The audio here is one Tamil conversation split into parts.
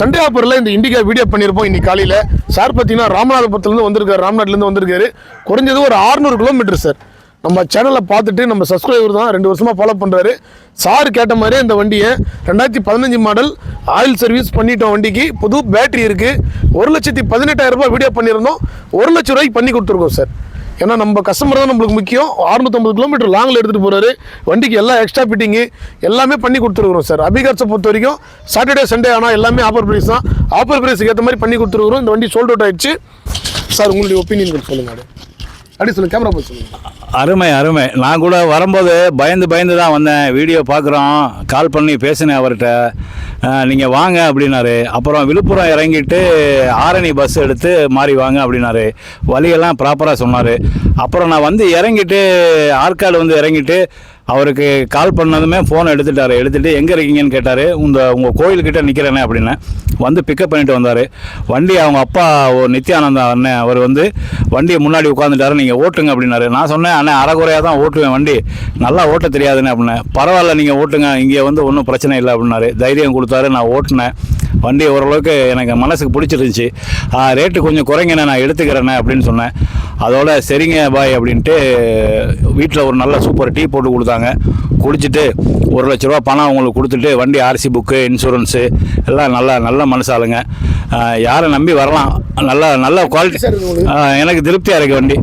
சண்டே இந்த இண்டிகா வீடியோ பண்ணியிருப்போம் இன்னைக்கு காலையில். சார் பார்த்தீங்கன்னா ராமநாதபுரத்துலேருந்து வந்திருக்காரு ராம்நாட்லேருந்து வந்திருக்காரு. குறைஞ்சது ஒரு 600 கிலோமீட்டர் சார். நம்ம சேனலை பார்த்துட்டு நம்ம சப்ஸ்கிரைபர் தான் ரெண்டு வருஷமாக ஃபாலோ பண்ணுறாரு சார் கேட்ட மாதிரி இந்த வண்டியை ரெண்டாயிரத்தி பதினஞ்சு மாடல் ஆயில் சர்வீஸ் பண்ணிட்டோம் வண்டிக்கு. புது பேட்டரி இருக்குது ஒரு லட்சத்தி பதினெட்டாயிரம் ரூபாய் வீடியோ பண்ணியிருந்தோம். ஒரு லட்ச ரூபாய்க்கு பண்ணி கொடுத்துருக்கோம் சார். ஏன்னா நம்ம கஸ்டமர் தான் நம்மளுக்கு முக்கியம். 650 கிலோமீட்டர் லாங்கில் எடுத்துகிட்டு போகிறாரு வண்டிக்கு எல்லா எக்ஸ்ட்ரா ஃபிட்டிங்கு எல்லாமே பண்ணி கொடுத்துருக்குறோம் சார் அபிகார்ஸை பொறுத்த வரைக்கும் சாட்டர்டே சண்டே ஆனால் எல்லாமே ஆஃபர் ப்ரைஸ் தான். ஆஃபர் ப்ரைஸுக்கு ஏற்ற மாதிரி பண்ணி கொடுத்துருக்குறோம். இந்த வண்டி சோல்ட் அவுட் ஆயிடுச்சு. சார் உங்களுடைய ஒப்பீனியன் சொல்லுங்கள் அப்படி சொல்லுங்கள் கேமரா போய் சொல்லுங்கள் அருமை அருமை. நான் கூட வரும்போது பயந்து பயந்து தான் வந்தேன். வீடியோ பார்க்குறோம். கால் பண்ணி பேசினேன் அவர்கிட்ட. நீங்கள் வாங்க அப்படின்னாரு. அப்புறம் விழுப்புரம் இறங்கிட்டு ஆரணி பஸ் எடுத்து மாறி வாங்க அப்படின்னாரு. வழியெல்லாம் ப்ராப்பராக சொன்னார். அப்புறம் நான் வந்து இறங்கிட்டு ஆற்காடு வந்து இறங்கிட்டு அவருக்கு கால் பண்ணதுமே ஃபோனை எடுத்துட்டார். எடுத்துகிட்டு எங்கே இருக்கீங்கன்னு கேட்டார். இந்த உங்கள் கோயில்கிட்ட நிற்கிறேனே அப்படின்னு வந்து பிக்கப் பண்ணிட்டு வந்தார். வண்டி அவங்க அப்பா ஒரு நித்யானந்தா அண்ணன் அவர் வந்து வண்டியை முன்னாடி உட்காந்துட்டாரு நீங்கள் ஓட்டுங்க அப்படின்னாரு. நான் சொன்னேன் அண்ணன் அறகுறையாக தான் ஓட்டுவேன் வண்டி. நல்லா ஓட்ட தெரியாதுன்னு அப்படின்னேன் பரவாயில்ல நீங்கள் ஓட்டுங்க. இங்கே வந்து ஒன்றும் பிரச்சனை இல்லை அப்படின்னாரு. தைரியம் கொடுத்தாரு நான் ஓட்டினேன். வண்டி ஓரளவுக்கு எனக்கு மனசுக்கு பிடிச்சிருந்துச்சி. ரேட்டு கொஞ்சம் குறைங்கண்ணே நான் எடுத்துக்கிறேண்ணே அப்படின்னு சொன்னேன். அதோட சரிங்க பாய் அப்படின்ட்டு வீட்டில் ஒரு நல்ல சூப்பர் டீ போட்டு கொடுத்தாங்க. குடிச்சிட்டு ஒரு லட்ச ரூபா பணம் அவங்களுக்கு கொடுத்துட்டு வண்டி ஆர்சி புக்கு இன்சூரன்ஸு எல்லாம் நல்ல நல்ல மனசாளுங்க. யாரை நம்பி வரலாம்? நல்ல நல்ல குவாலிட்டி? எனக்கு திருப்தியாக இருக்குது வண்டி.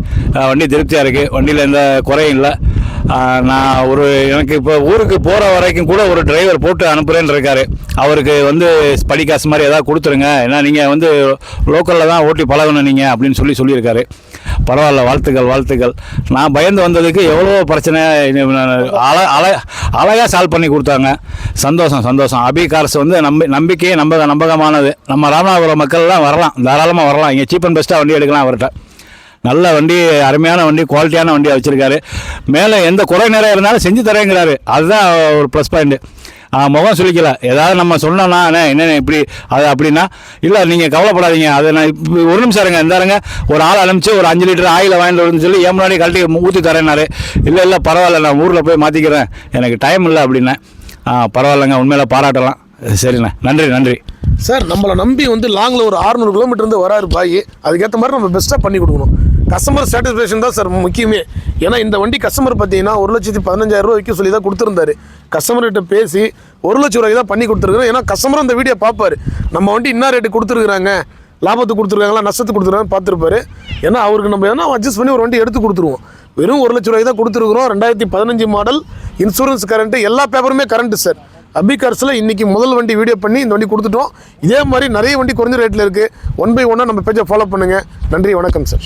வண்டி திருப்தியாக இருக்குது வண்டியில் எந்த குறையும் இல்லை. நான் ஒரு எனக்கு இப்போ ஊருக்கு போகிற வரைக்கும் கூட ஒரு டிரைவர் போட்டு அனுப்புகிறேன்னு இருக்காரு. அவருக்கு வந்து படி காசு மாதிரி எதாவது கொடுத்துருங்க. ஏன்னா நீங்கள் வந்து லோக்கலில் தான் ஓட்டி பழகணும் நீங்கள் அப்படின்னு சொல்லி சொல்லியிருக்காரு. பரவாயில்ல வாழ்த்துக்கள் வாழ்த்துக்கள். நான் பயந்து வந்ததுக்கு எவ்வளோ பிரச்சனை. அழ அழ அழகாக சால்வ் பண்ணி கொடுத்தாங்க. சந்தோஷம் சந்தோஷம். அபி கார்ஸ் வந்து நம்பி நம்பிக்கையே நம்ப நம்பகமானது. நம்ம ராமநாதபுரம் மக்கள்லாம் வரலாம். தாராளமாக வரலாம். இங்கே சீப் அண்ட் பெஸ்ட்டாக வண்டி எடுக்கலாம் அவர்கிட்ட. நல்ல வண்டி அருமையான வண்டி குவாலிட்டியான வண்டியாக வச்சுருக்காரு. மேலே எந்த குறை நிறைய இருந்தாலும் செஞ்சு தரேங்கிறாரு. அதுதான் ஒரு ப்ளஸ் பாயிண்ட்டு முகம் சொல்லிக்கல ஏதாவது நம்ம சொன்னோன்னா அண்ணே என்னென்ன இப்படி அது அப்படின்னா இல்லை நீங்கள் கவலைப்படாதீங்க. அதை நான் இப்போ ஒரு நிமிஷம் இருங்க. இருந்தாருங்க ஒரு ஆள் அனுப்பிச்சு ஒரு அஞ்சு லிட்டர் ஆயில் வாங்கிட்டு வருதுன்னு சொல்லி ஏன் முன்னாடி கழட்டி ஊற்றி தரேன்னாரு. இல்லை இல்லை பரவாயில்ல நான் ஊரில் போய் மாற்றிக்கிறேன் எனக்கு டைம் இல்லை அப்படின்னேன் பரவாயில்லங்க பரவாயில்லைங்க உண்மையில பாராட்டலாம். சரிண்ணே. நன்றி நன்றி. சார் நம்மளை நம்பி வந்து லாங்கில் ஒரு 600 கிலோமீட்டர் இருந்து வராரு பாய். அதுக்கேற்ற மாதிரி நம்ம பெஸ்ட்டாக பண்ணி கொடுக்கணும். கஸ்டமர் சாட்டிஸ்ஃபேக்ஷன் தான் சார் முக்கியமே. ஏன்னா இந்த வண்டி கஸ்டமர் பார்த்தீங்கன்னா ஒரு லட்சத்தி பதினஞ்சாயிரம் ரூபா சொல்லி தான் கொடுத்துருந்தாரு. கஸ்டமர்கிட்ட பேசி ஒரு லட்ச ரூபாய்க்கு தான் பண்ணி கொடுத்துருக்குறோம் ஏன்னா கஸ்டமர் அந்த வீடியோ பார்ப்பார். நம்ம வண்டி என்ன ரேட்டு கொடுத்துருக்குறாங்க? லாபத்துக்கு கொடுத்துருக்காங்களா? நஷ்டத்துக்கு கொடுத்துருக்காங்க பார்த்துருப்பாரு. ஏன்னா அவருக்கு நம்ம எதனா அட்ஜஸ்ட் பண்ணி ஒரு வண்டி எடுத்து கொடுத்துருவோம். வெறும் ஒரு லட்ச ரூபாய்க்கு தான் கொடுத்துருக்குறோம். ரெண்டாயிரத்தி பதினஞ்சு மாடல் இன்சூரன்ஸ் கரண்ட்டு எல்லா பேப்பருமே கரண்ட்டு சார் அபி கார்ஸில் இன்னைக்கு முதல் வண்டி வீடியோ பண்ணி இந்த வண்டி கொடுத்துட்டோம். இதே மாதிரி நிறைய வண்டி குறைஞ்ச ரேட்டில் இருக்குது ஒன் பை ஒன்னாக நம்ம பேஜை ஃபாலோ பண்ணுங்கள் நன்றி வணக்கம் சார்